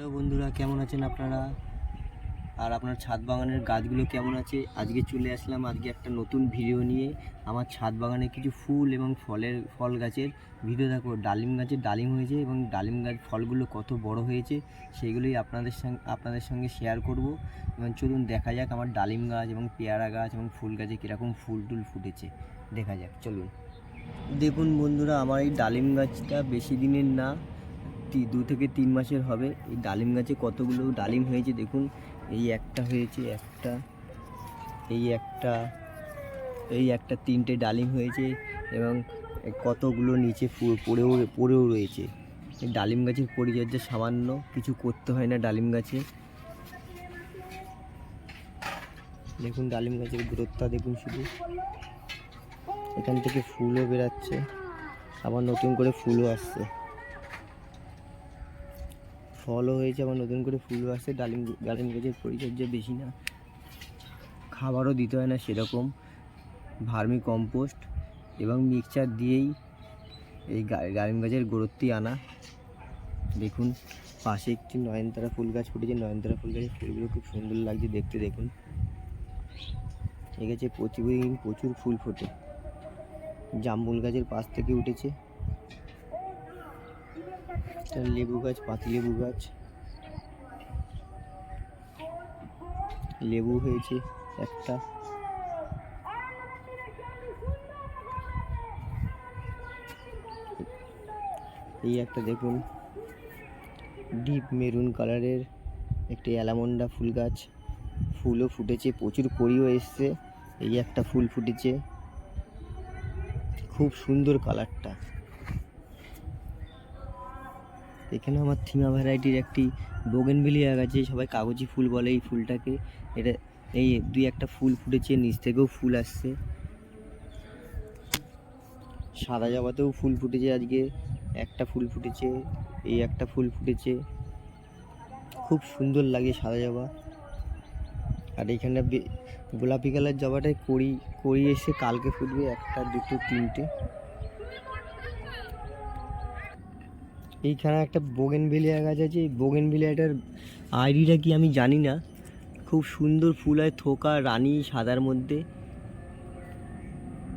Hello বন্ধুরা, কেমন আছেন আপনারা? আর আপনার ছাদ বাগানের গাছগুলো কেমন আছে? আজকে চলে আসলাম, আজকে একটা নতুন ভিডিও নিয়ে। আমার ছাদ বাগানে কিছু ফুল এবং ফলের, ফল গাছের ভিডিও দেখো। ডালিম গাছের ডালিম হয়েছে এবং ডালিম গাছ ফলগুলো কত বড় হয়েছে, সেগুলোই আপনাদের সঙ্গে আপনাদের সঙ্গে শেয়ার করব। এবং চলুন দেখা যাক আমার ডালিম গাছ এবং পেয়ারা গাছ এবং ফুল গাছে কীরকম ফুল টুল ফুটেছে। দেখা যাক, চলুন। দেখুন বন্ধুরা, আমার এই ডালিম গাছটা বেশি দিনের না। দু থেকে তিন মাসের হবে। এই ডালিম গাছে কতগুলো ডালিম হয়েছে দেখুন। এই একটা হয়েছে একটা, এই একটা এই একটা তিনটে ডালিম হয়েছে এবং কতগুলো নিচে পড়েও পড়েও রয়েছে। ডালিম গাছের পরিচর্যা সামান্য, কিছু করতে হয় না ডালিম গাছে। দেখুন ডালিম গাছের গ্রোথটা দেখুন শুধু। এখান থেকে ফুলও বেরাচ্ছে, আবার নতুন করে ফুলও আসছে। ফলও হয়েছে, আবার নতুন করে ফুলও আসছে। ডালিম ডালিম গাছের পরিচর্যা বেশি না। খাবারও দিতে হয় না সেরকম। ভার্মি কম্পোস্ট এবং মিক্সচার দিয়েই এই ডালিম গাছের গ্রোথটি আনা। দেখুন, পাশে একটি নয়নতারা ফুল গাছ ফুটেছে। নয়নতারা ফুল গাছের ফুলগুলো খুব সুন্দর লাগছে দেখতে, দেখুন। এই গাছে প্রতিদিন প্রচুর ফুল ফোটে। জামরুল গাছের পাশ থেকে উঠেছে। লেবু গাছ পাতিলেবু গাছ। লেবু হয়েছে একটা। এই একটা দেখুন, ডিপ মেরুন কালারের একটি অ্যালামন্ডা ফুল গাছ। ফুলও ফুটেছে, প্রচুর কড়িও এসছে। এই একটা ফুল ফুটেছে। খুব সুন্দর কালারটা। এখানে আমার থিমা ভ্যারাইটির একটি বোগেনভিলিয়া গাছে সবাই কাগজি ফুল বলে এই ফুলটাকে। এটা এই দুই একটা ফুল ফুটেছে, নিচ থেকেও ফুল আসছে। সাদা জবাতেও ফুল ফুটেছে আজকে, একটা ফুল ফুটেছে, এই একটা ফুল ফুটেছে। খুব সুন্দর লাগে সাদা জবা। আর এখানে গোলাপি কালার জবাটায় কড়ি কড়ি এসে কালকে ফুটবে একটা, দুটো, তিনটে। এইখানে একটা বোগেনভিলিয়া গাছ আছে। এই বোগেনভিলিয়াটার আইডিটা কি আমি জানি না। খুব সুন্দর ফুল হয়, থোকা, রানী, সাদার মধ্যে।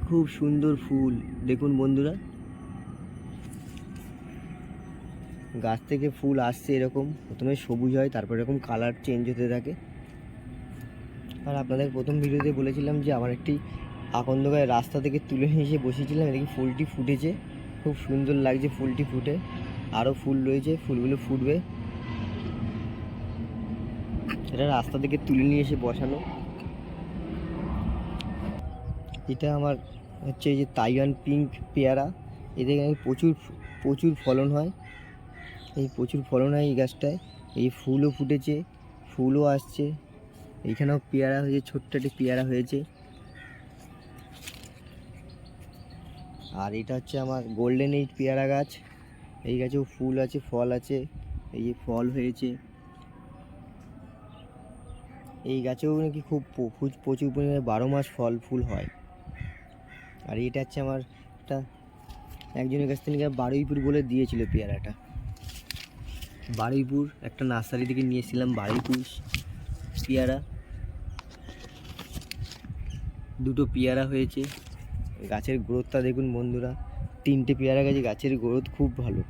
খুব সুন্দর ফুল। দেখুন বন্ধুরা। গাছ থেকে ফুল আসছে এরকম। প্রথমে সবুজ হয়, তারপর এরকম কালার চেঞ্জ হতে থাকে। আর আপনাদের প্রথম ভিডিওতে বলেছিলাম যে, আমার একটি আকন্দ রাস্তা থেকে তুলে নিয়ে এসে বসেছিলাম। এদিকে ফুলটি ফুটেছে। খুব সুন্দর লাগছে ফুলটি ফুটে। আরও ফুল রয়েছে, ফুলগুলো ফুটবে। এটা রাস্তা থেকে তুলে নিয়ে এসে বসানো। এটা আমার হচ্ছে এই যে তাইওয়ান পিঙ্ক পেয়ারা। এদের প্রচুর প্রচুর ফলন হয়। এই প্রচুর ফলন হয় এই গাছটায়। এই ফুলও ফুটেছে, ফুলও আসছে। এইখানেও পেয়ারা হয়েছে, ছোট্ট একটি পেয়ারা হয়েছে। আর এটা হচ্ছে আমার গোল্ডেন এইট পেয়ারা গাছ। এই গাছেও ফুল আছে, ফল আছে, এই যে ফল হয়েছে। এই গাছেও নাকি খুব প্রচুর পরিমাণে বারো মাস ফল, ফুল হয়। আর এটা হচ্ছে আমার একটা, একজনের কাছ থেকে বারুইপুর বলে দিয়েছিল পেয়ারাটা। বারুইপুর, একটা নার্সারি থেকে নিয়েছিলাম বারুইপুর পেয়ারা। দুটো পেয়ারা হয়েছে। গাছের গ্রোথটা দেখুন বন্ধুরা। তিনটে পেয়ারা গাছে গাছের গ্রোথ খুব ভালো।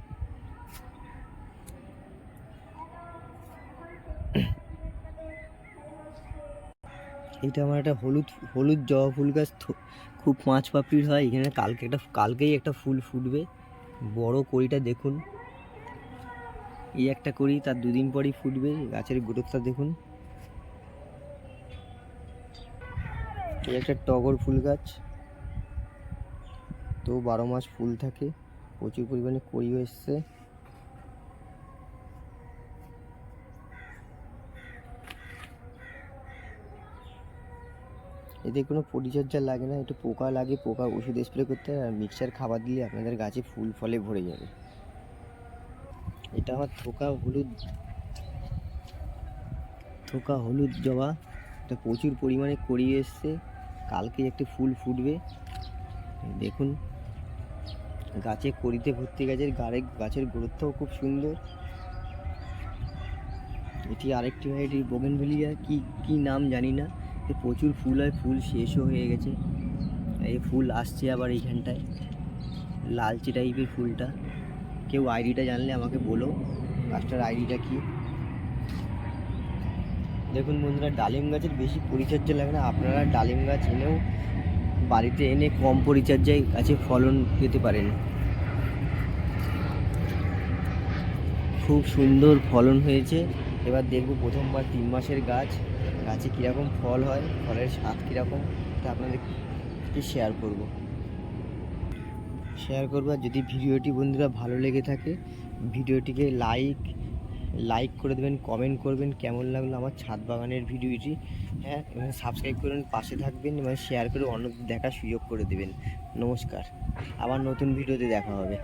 এটা আমার একটা হলুদ হলুদ জবা ফুল গাছ খুব পাঁচ পাপড়ির হয়, এখানে কালকে একটা, কালকেই একটা ফুল ফুটবে। বড় কড়িটা দেখুন। এই একটা করি তার দুদিন পরই ফুটবে, গাছের গ্রোথটা দেখুন। এই একটা টগর ফুল গাছ। তো বারো মাস ফুল থাকে, প্রচুর পরিমাণে কড়িও এসছে। এতে কোনো পরিচর্যা লাগে না, একটু পোকা লাগে, পোকা ওষুধ স্প্রে করতে হয়, আর মিক্সার খাবার দিলে আপনাদের গাছে ফুল ফলে ভরে যাবে। এটা আমার থোকা হলুদ থোকা হলুদ জবা এটা প্রচুর পরিমাণে কড়িয়ে এসছে। কালকে একটি ফুল ফুটবে, দেখুন। গাছে কড়িতে ভর্তি গাছের গাড়ে, গাছের গ্রোথটাও খুব সুন্দর। এটি আরেকটি ভ্যারাইটি বোগেনভেলিয়া, কি কি নাম জানি না। প্রচুর ফুল হয়, ফুল শেষও হয়ে গেছে। এই ফুল আসছে আবার এইখানটায়, লালচে টাইপের ফুলটা। কেউ আইডিটা জানলে আমাকে বলো, গাছটার আইডিটা কি? দেখুন বন্ধুরা, ডালিম গাছের বেশি পরিচর্যা লাগে না, আপনারা ডালিম গাছ এনেও বাড়িতে এনে কম পরিচর্যায় গাছে ফলন পেতে পারেন। খুব সুন্দর ফলন হয়েছে। এবার দেখব প্রথমবার তিন মাসের গাছ। গাছে কীরকম ফল হয়, ফলের স্বাদ কীরকম, তা আপনাদেরকে শেয়ার করব। শেয়ার করব। যদি ভিডিওটি বন্ধুরা ভালো লেগে থাকে, ভিডিওটিকে লাইক লাইক করে দেবেন কমেন্ট করবেন, কেমন লাগল আমার ছাদ বাগানের ভিডিওটি হ্যাঁ? এবং সাবস্ক্রাইব করবেন পাশে থাকবেন এবং শেয়ার করে অন্যদের দেখার সুযোগ করে দেবেন। নমস্কার, আবার নতুন ভিডিওতে দেখা হবে।